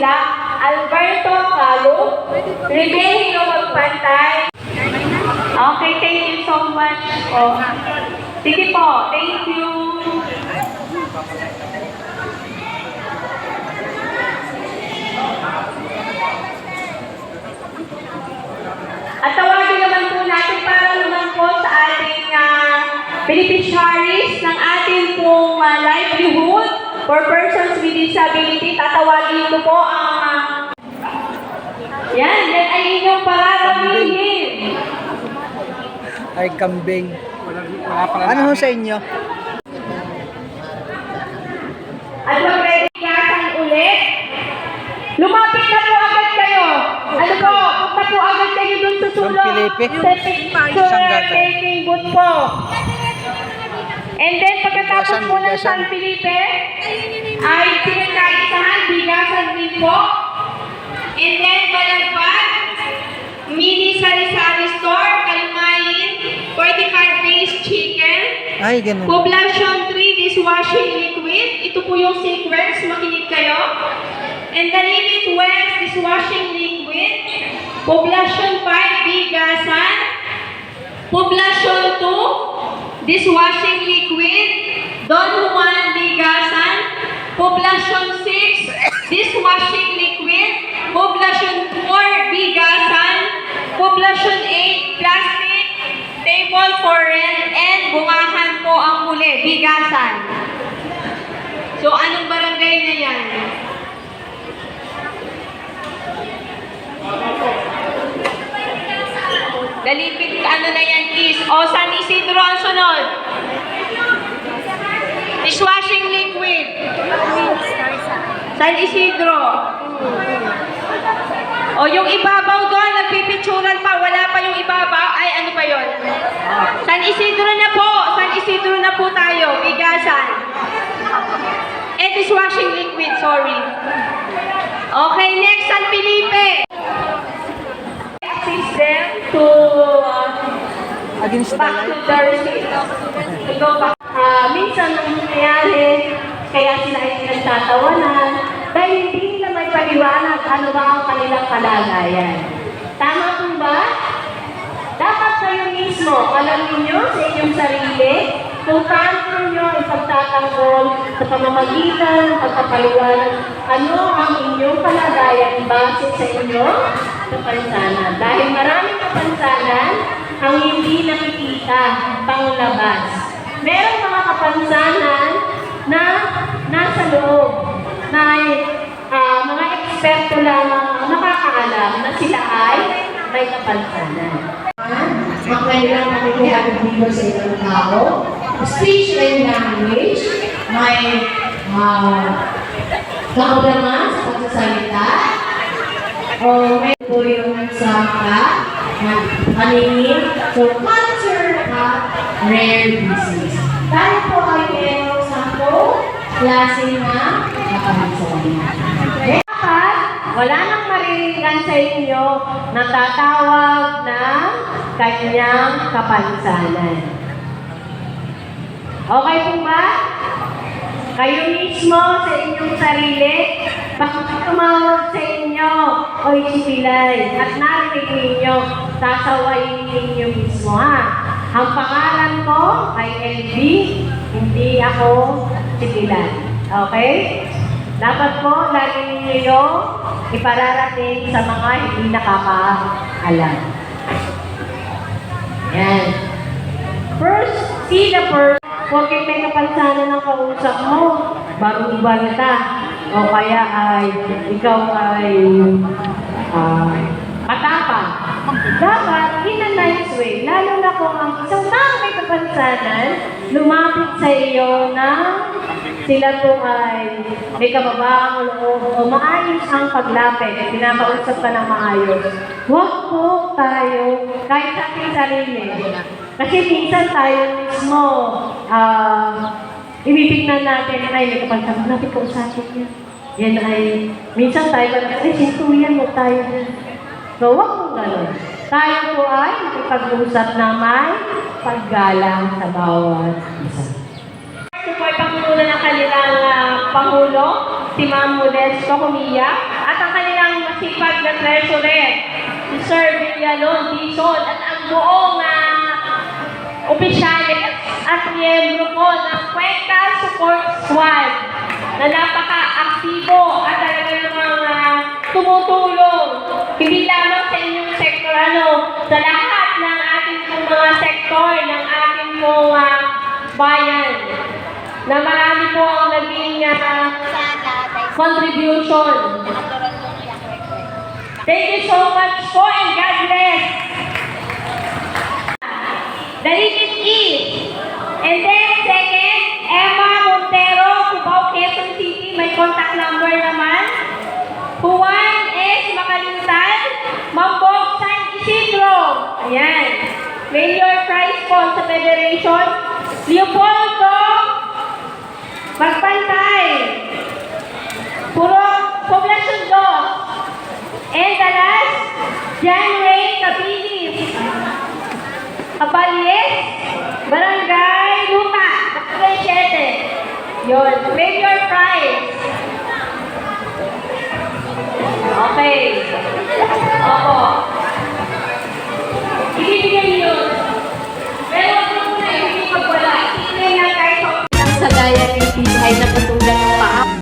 sila, Alberto Calo, Rebelio Magpantay. Okay, thank you so much po. Sige po, thank you. At tawagin naman po natin para po sa ating uh, beneficiaries ng ating pong ah, livelihood for persons with disability. Tatawagin ko po ang ah, yan, yan ay inyong pararamihin. Ay, kambing. Ano ho sa inyo? At magre-reaction ulit. Lumapit na po agad kayo. Ano po, punta po agad kayo dun sa Felipe? Sa Sanggata. taking booth po. And then pagkatapos po ng. San Felipe, ay pinagkaisahan, bigasan din po. And then balagpag, mini sari-sari store, kalmayin, 45 days chicken, Ay, ganun. Poblacion 3, dishwashing liquid. Ito po yung sequence. Makinig kayo. And the limit west, dishwashing liquid. Poblacion 5, bigasan. Poblacion 2, dishwashing liquid. Don Juan, bigasan. Poblacion 6, dishwashing liquid. Poblacion 4, bigasan. Table for and bungahan po ang muli, bigasan. So, anong barangay na yan? Dalipit, ano na yan, is? O, San Isidro ang sunod? Dishwashing liquid. San Isidro. O, yung ibabaw doon, nagpipicturan pa, wala pa yung ibabaw. Ay, ano pa yon? San Isidro na po. San Isidro na po tayo. Bigasan. Eh, dishwashing liquid, sorry. Okay, next, San Felipe. Assist them to uh, Against the back to light. their seat. To go back. Ah, minsan ang nangyayari, kaya sila ay nagtatawanan, dahil hindi nila may paliwanag ano ba ang kanilang kalagayan. Tama po ba? Dapat kayo mismo, alam ninyo sa inyong sarili, kung paano ninyo ipagtatanggol sa pamamagitan ng pagpapaliwanag ano ang inyong kalagayan base sa inyong kapansanan. Dahil maraming kapansanan ang hindi nakikita panglabas. Merong mga kapansanan na nasa loob na eksperto lamang ang nakakaalam na sila ay may kapansanan. Makailang nakikihagibigo sa ibang tao, speech and language, may uh, kakulangan sa pagsasalita, o may po yung sa ka, paningin, so culture at rare disease. Tayo po ay merong sampung klase na kapansanan. Wala nang maririgan sa inyo na tatawag ng kanyang kapansanan. Okay po ba? Kayo mismo sa inyong sarili, bakit tumawag sa inyo o isipilay at narinig ninyo, sasawayin ninyo mismo ha. Ang pangalan ko ay LB, hindi ako sipilan. Okay? Dapat po, lagi ninyo yung ipararating sa mga hindi nakakaalam. Yan. First, see the person. Huwag yung may kapansanan ng kausap mo. Bagong ibalita. O kaya ay ikaw ay ah, matapang. Dapat, in a nice way, lalo na kung ang isang tao may kapansanan, lumapit sa iyo na sila po ay may kababaang loob o maayos ang paglapit at pinakausap ka ng maayos. Huwag po tayo, kahit sa ating sarili, kasi minsan tayo mismo, ah, Ibibignan natin, ay, may kapagsabi, natin kausapin niya. Yan ay, minsan tayo pa na, ay, sintuyan mo tayo dyan. So, huwag mong gano'n. Tayo po ay makipag-usap na may paggalang sa bawat isa. Pangulo ng kanilang ah, Pangulo, si Ma'am Modesto Humilla, at ang kanilang masipag na treasurer, si Sir Villalon Dizon, at ang buong uh, opisyalis at miyembro po ng Cuenca Support Squad na napaka-aktibo at talaga namang ah, tumutulong. Hindi lamang sa inyong sektor, ano, sa lahat ng ating mga sektor ng ating ah, bayan na marami po ang naging ah, contribution. Thank you so much po and God bless. The Ligit East. And then second, Emma Montero, Cubao, Quezon City. May contact number naman. Juan S. Makalintan, Mambog San Isidro. Ayan. Mayor Prize po sa Federation. Leopoldo Magpantay. Puro Poblacion 2. And the last, Jan Ray Cabilis. Kapalies, Barangay Luta, Barangay 7. Yun, Mayor Prize.